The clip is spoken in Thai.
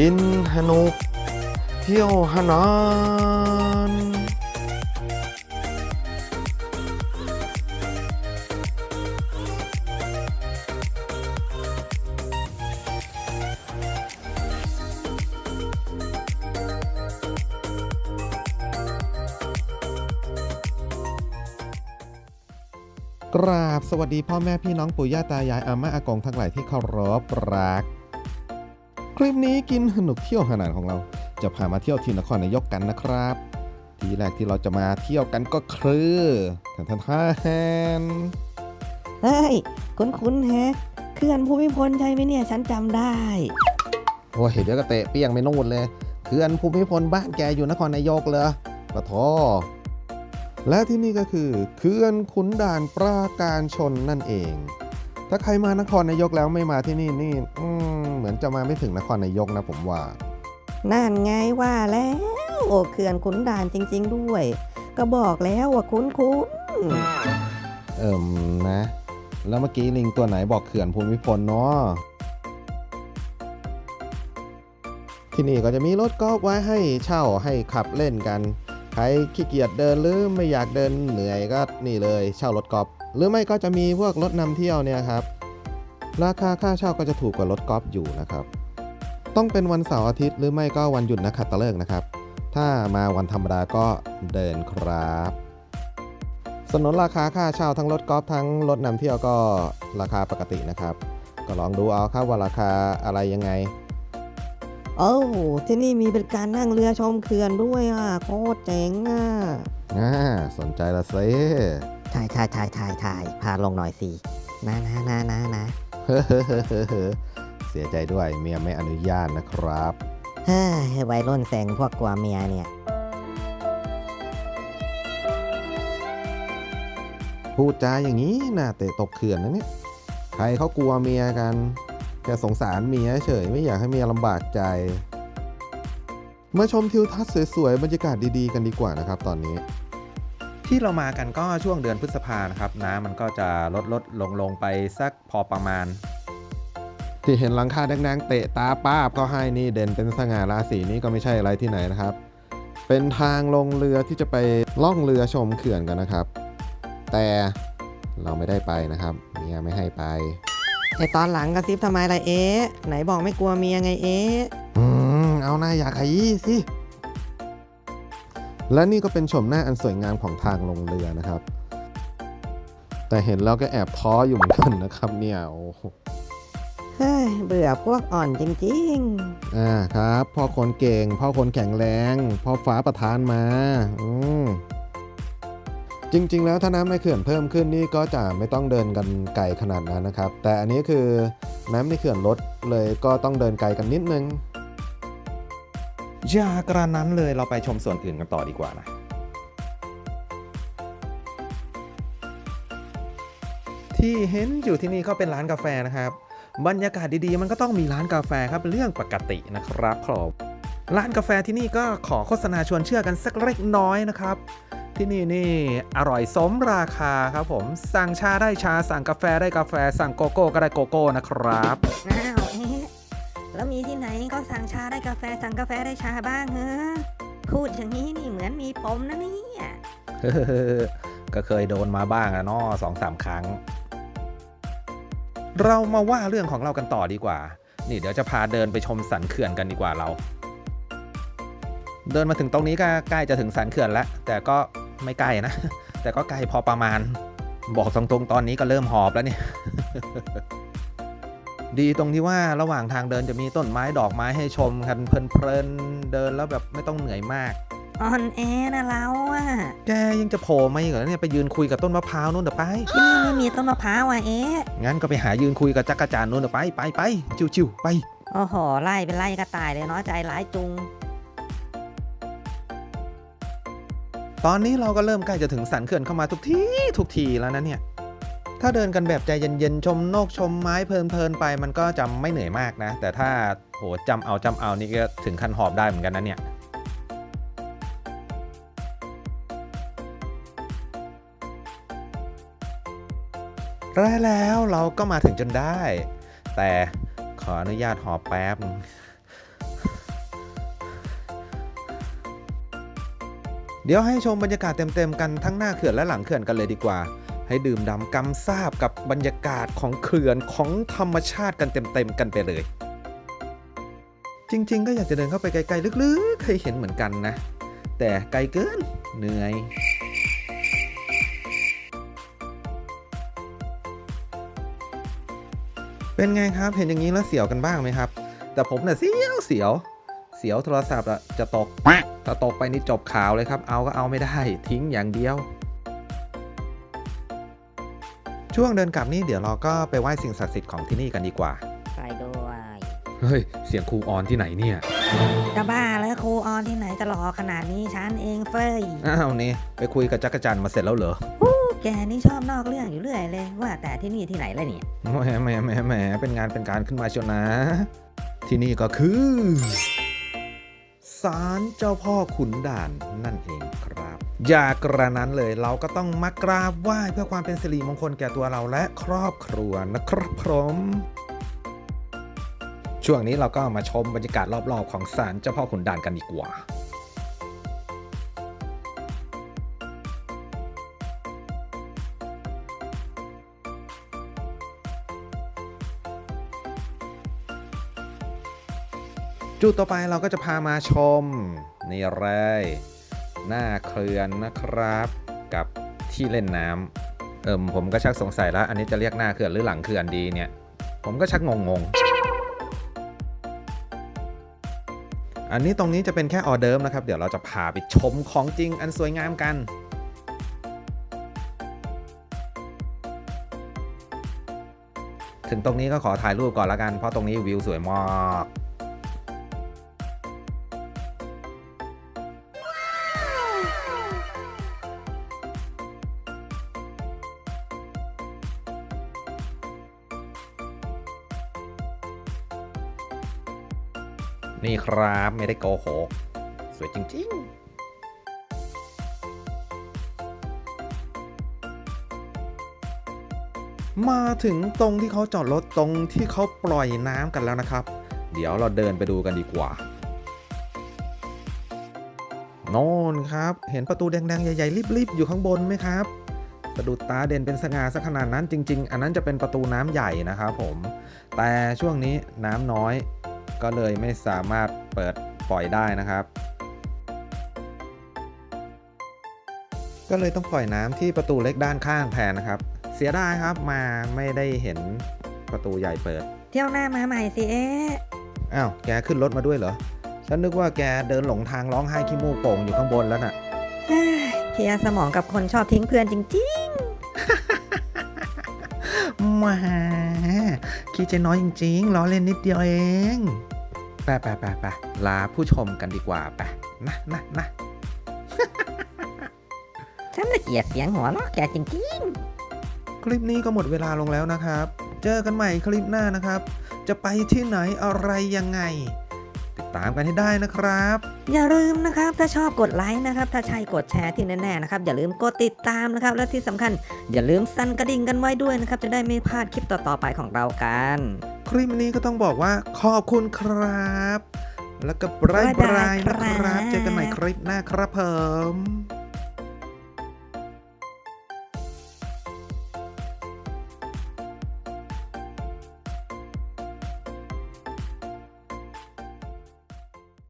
กินฮนุก เที่ยวฮานานกราบสวัสดีพ่อแม่พี่น้องปู่ย่าตายายอาม่าอากงทั้งหลายที่เคารพรัก คลิปนี้กินสนุกเที่ยวขนาดของเรา จะพามาเที่ยวที่นครนายกกันนะครับ ที่แรกที่เราจะมาเที่ยวกันก็คือทันทันทนเฮ้ยคุ้นๆแฮะเขื่อนภูมิพลใช่ไหมเนี่ยฉันจำได้โอ้ยเดี๋ยวก็เตะเปี้ยงไม่นู่นเลยเขื่อนภูมิพลบ้านแกอยู่นครนายกเลยปะทอและที่นี่ก็คือเขื่อนขุนด่านปราการชนนั่นเอง ถ้าใครมานครนายกแล้วไม่มาที่นี่นี่อืมเหมือนจะมาไม่ถึงนครนายกนะผมว่า นั่นไงว่าแล้ว โอ้เขื่อนขุนด่านจริง ๆ ด้วย ก็บอกแล้วว่าคุ้นเอิ่มนะ แล้วเมื่อกี้ลิงตัวไหนบอกเขื่อนภูมิพลเนาะที่นี่ก็จะมีรถกอล์ฟไว้ให้เช่าให้ขับเล่นกัน ใครขี้เกียจเดินหรือไม่อยากเดินเหนื่อยก็นี่เลยเช่ารถกอล์ฟหรือไม่ก็จะมีพวกรถนำเที่ยวเนี่ยครับ ราคาค่าเช่าก็จะถูกกว่ารถกอล์ฟอยู่นะครับ ต้องเป็นวันเสาร์อาทิตย์หรือไม่ก็วันหยุดนักขัตฤกษ์นะครับ ถ้ามาวันธรรมดาก็เดินครับสนนราคาค่าเช่าทั้งรถกอล์ฟทั้งรถนำเที่ยวก็ราคาปกตินะครับ ก็ลองดูเอาครับว่าราคาอะไรยังไง ๆโอ้ที่นี่มีเป็นการนั่งเรือชมเขื่อนด้วยอะโคตรเจ๋งอะอ่าสนใจละเซถ่ายถ่ายถ่ายถ่ายถ่ายพาลงหน่อยสินะนะนะนะนะเสียใจด้วยเมียไม่อนุญาตนะครับเฮ้ยวัยรุ่นแสงพวกกลัวเมียเนี่ยพูดจาอย่างนี้น่าเตะตกเขื่อนนะเนี่ย ใครเขากลัวเมียกัน แค่สงสารเมียเฉยไม่อยากให้เมียลำบากใจ มาชมทิวทัศน์สวยๆ บรรยากาศดีๆ กันดีกว่านะครับตอนนี้ ที่เรามากันก็ช่วงเดือนพฤษภานะครับ น้ำมันก็จะลดลดลงลงไปสักพอประมาณ ที่เห็นหลังคาแดงๆเตะตาป้าบก็ให้นี่เด่นเป็นสง่าราศีนี่ก็ไม่ใช่อะไรที่ไหนนะครับ เป็นทางลงเรือที่จะไปล่องเรือชมเขื่อนกันนะครับ แต่เราไม่ได้ไปนะครับเมียไม่ให้ไป ไอตอนหลังกระซิบทำไมล่ะเอ๊ะไหนบอกไม่กลัวเมียไงเอ๊ะอืมเอาหน้าอยากขยี้สิ และนี่ก็เป็นชมหน้าอันสวยงามของทางลงเรือนะครับ แต่เห็นแล้วก็แอบท้ออยู่เหมือนกันนะครับเนี่ยโอ้โหเฮ้ยเบื่อพวกอ่อนจริงอ่าครับ พ่อคนเก่ง พ่อคนแข็งแรง พ่อฟ้าประทานมา อืม จริง ๆ แล้วถ้าน้ำในเขื่อนเพิ่มขึ้นนี่ก็จะไม่ต้องเดินกันไกลขนาดนั้นนะครับ แต่อันนี้คือน้ำในเขื่อนลดเลยก็ต้องเดินไกลกันนิดนึงจากระนั้นเลยเราไปชมส่วนอื่นกันต่อดีกว่านะที่เห็นอยู่ที่นี่ก็เป็นร้านกาแฟนะครับ บรรยากาศดีๆ มันก็ต้องมีร้านกาแฟครับเป็นเรื่องปกตินะครับผมร้านกาแฟที่นี่ก็ขอโฆษณาชวนเชื่อกันสักเล็กน้อยนะครับ ที่นี่นี่อร่อยสมราคาครับผม สั่งชาได้ชา สั่งกาแฟได้กาแฟ สั่งโกโก้ก็ได้โกโก้นะครับๆอ้าวเอ๊ะแล้วมีที่ไหนก็สั่งชาได้กาแฟ สั่งกาแฟได้ชาบ้างเหรอพูดอย่างนี้นี่เหมือนมีปมนะเนี่ยก็เคยโดนมาบ้างอะเนาะสองสามครั้ง เรามาว่าเรื่องของเรากันต่อดีกว่า นี่เดี๋ยวจะพาเดินไปชมสันเขื่อนกันดีกว่าเรา เดินมาถึงตรงนี้ก็ใกล้จะถึงสันเขื่อนแล้ว แต่ก็ ไม่ใกล้นะ แต่ก็ไกลพอประมาณ บอกตรงๆตอนนี้ก็เริ่มหอบแล้วเนี่ย ดีตรงที่ว่าระหว่างทางเดินจะมีต้นไม้ดอกไม้ให้ชมกันเพลินๆเดินแล้วแบบไม่ต้องเหนื่อยมากอ่อนแอนะเราอะแกยังจะโผล่มาอีกเหรอเนี่ยไปยืนคุยกับต้นมะพร้าวนู่นเดี๋ยวไปที่นี่ไม่มีต้นมะพร้าวอะเอ๊ะงั้นก็ไปหายืนคุยกับจักรจันทร์นู่นเดี๋ยวไปไปไปชิวๆไปโอ้โหไล่เป็นไล่กระต่ายเลยเนาะใจร้ายจุง ตอนนี้เราก็เริ่มใกล้จะถึงสันเขื่อนเข้ามาทุกทีทุกทีแล้วนะเนี่ย ถ้าเดินกันแบบใจเย็นๆ ชมนกชมไม้เพลินๆไปมันก็จะไม่เหนื่อยมากนะ แต่ถ้าโหจำเอาจำเอานี่ก็ถึงขั้นหอบได้เหมือนกันนะเนี่ยได้แล้วเราก็มาถึงจนได้ แต่ขออนุญาตหอบแป๊บ เดี๋ยวให้ชมบรรยากาศเต็มๆกันทั้งหน้าเขื่อนและหลังเขื่อนกันเลยดีกว่า ให้ดื่มด่ำกำซาบกับบรรยากาศของเขื่อนของธรรมชาติกันเต็มๆกันไปเลย จริงๆ ก็อยากจะเดินเข้าไปไกลๆลึกๆให้เห็นเหมือนกันนะ แต่ไกลเกินเหนื่อยเป็นไงครับ เห็นอย่างนี้แล้วเสียวกันบ้างไหมครับ แต่ผมเนี่ยเสียวเสียว เสียวโทรศัพท์อะจะตกถ้าตกไปนี่จบข่าวเลยครับ เอาก็เอาไม่ได้ ทิ้งอย่างเดียว ช่วงเดินกลับนี่เดี๋ยวเราก็ไปไหว้สิ่งศักดิ์สิทธิ์ของที่นี่กันดีกว่า ไปด้วย เฮ้ย เสียงครูออนที่ไหนเนี่ยจะบ้าแล้วครูออนที่ไหนจะหล่อขนาดนี้ฉันเองเฟยอ้าวนี่ไปคุยกับจักรจันทร์มาเสร็จแล้วเหรอแกนี่ชอบนอกเรื่องอยู่เรื่อยเลย ว่าแต่ที่นี่ที่ไหนล่ะเนี่ยแหมแหมแหมแหมเป็นงานเป็นการขึ้นมาเชียวนะ ที่นี่ก็คือ ศาลเจ้าพ่อขุนด่านนั่นเองครับ อย่ากระนั้นเลยเราก็ต้องมากราบไหว้เพื่อความเป็นสิริมงคลแก่ตัวเราและครอบครัวนะครับผมช่วงนี้เราก็มาชมบรรยากาศรอบๆของศาลเจ้าพ่อขุนด่านกันดีกว่า จุดต่อไปเราก็จะพามาชม นี่เลยหน้าเขื่อนนะครับ กับที่เล่นน้ำเอิมผมก็ชักสงสัยแล้ว อันนี้จะเรียกหน้าเขื่อนหรือหลังเขื่อนดีเนี่ย ผมก็ชักงงงๆอันนี้ตรงนี้จะเป็นแค่ออเดิร์ฟนะครับ เดี๋ยวเราจะพาไปชมของจริงอันสวยงามกันถึงตรงนี้ก็ขอถ่ายรูปก่อนละกัน เพราะตรงนี้วิวสวยมาก นี่ครับไม่ได้โกหกสวยจริง ๆมาถึงตรงที่เขาจอดรถตรงที่เขาปล่อยน้ำกันแล้วนะครับ เดี๋ยวเราเดินไปดูกันดีกว่า โน่นครับ เห็นประตูแดงๆ ใหญ่ๆ รีบๆ อยู่ข้างบนไหมครับสะดุดตาเด่นเป็นสง่าสักขนาดนั้นจริง ๆ อันนั้นจะเป็นประตูน้ำใหญ่นะครับผม แต่ช่วงนี้น้ำน้อย ก็เลยไม่สามารถเปิดปล่อยได้นะครับ ก็เลยต้องปล่อยน้ำที่ประตูเล็กด้านข้างแทนนะครับ เสียดายครับมาไม่ได้เห็นประตูใหญ่เปิด เที่ยวหน้ามาใหม่สิเอ๊ะอ้าวแกขึ้นรถมาด้วยเหรอ ฉันนึกว่าแกเดินหลงทางร้องไห้ขี้มูกโป่งอยู่ข้างบนแล้วน่ะเฮ้ยเพลียสมองกับคนชอบทิ้งเพื่อนจริงแหมา คิดใจน้อยจริงๆล้อเล่นนิดเดียวเองไปไปไปไปลาผู้ชมกันดีกว่าไปนะนะนะๆฉันละเกียดเสียงหัวเราะแกจริงคลิปนี้ก็หมดเวลาลงแล้วนะครับ เจอกันใหม่คลิปหน้านะครับ จะไปที่ไหนอะไรยังไง ติดตามกันให้ได้นะครับๆอย่าลืมนะครับถ้าชอบกดไลค์นะครับ ถ้าใช่กดแชร์ที่แน่ๆนะครับอย่าลืมกดติดตามนะครับ และที่สำคัญอย่าลืมสั่นกระดิ่งกันไว้ด้วยนะครับ จะได้ไม่พลาดคลิปต่อๆไปของเรากัน คลิปนี้ก็ต้องบอกว่าขอบคุณครับ แล้วก็บายบายนะครับเจอกันใหม่คลิปหน้าครับผม